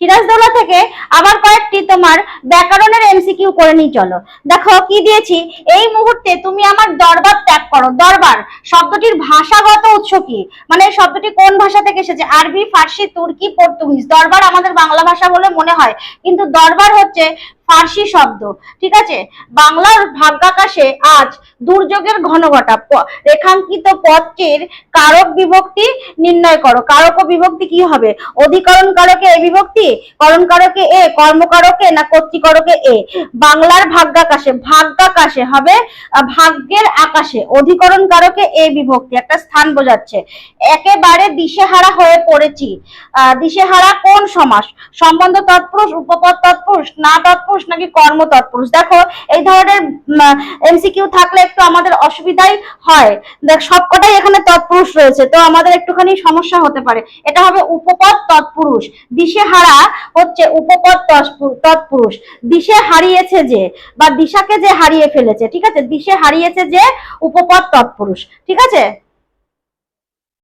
সিরাজদৌলা থেকে আবার কয়েকটি তোমার ব্যাকরণের এমসিকিউ করে নিয়ে চলো। দেখো কি দিয়েছি? এই মুহূর্তে তুমি আমার দরবার ত্যাগ করো। দরবার শব্দটির ভাষাগত উৎস কি? মানে শব্দটি কোন ভাষা থেকে এসেছে? আরবি, ফার্সি, তুর্কি, পর্তুগিজ। দরবার আমাদের বাংলা ভাষা বলে মনে হয়। কিন্তু দরবার হচ্ছে ফার্সি শব্দ ঠিক আছে? বাংলার ভাগ্যাকাশে আজ দুর্যোগের ঘনঘটা প- রেখাঙ্কিত পথটির কারক বিভক্তি নির্ণয় করো। কারক বিভক্তি কি হবে? অধিকরণ কারকে এ বিভক্তি করণ কারকে এ কর্মকারকে না কর্তৃকারকে এ? বাংলার ভাগ্যাকাশে ভাগ্যাকাশে হবে ভাগ্যের আকাশে অধিকরণ কারকে এ বিভক্তি একটা স্থান বোঝাচ্ছে। একেবারে দিশেহারা হয়ে পড়েছি। আহ, দিশেহারা কোন সমাস? সম্বন্ধ তৎপুরুষ উপপদ তৎপুরুষ না তৎপুরুষ নাকি কর্ম তৎপুরুষ দেখো, এই ধরনের এমসিকিউ থাকলে একটু আমাদের অসুবিধাই হয়। দেখ, সবকটাই এখানে তৎপুরুষ রয়েছে, তো আমাদের একটুখানি সমস্যা হতে পারে। এটা হবে উপপদ তৎপুরুষ দিশেহারা হচ্ছে উপপদ তৎপু- তৎপুরুষ দিশে হারিয়েছে যে, বা দিশাকে যে হারিয়ে ফেলেছে, ঠিক আছে? দিশে হারিয়েছে যে উপপদ তৎপুরুষ ঠিক আছে?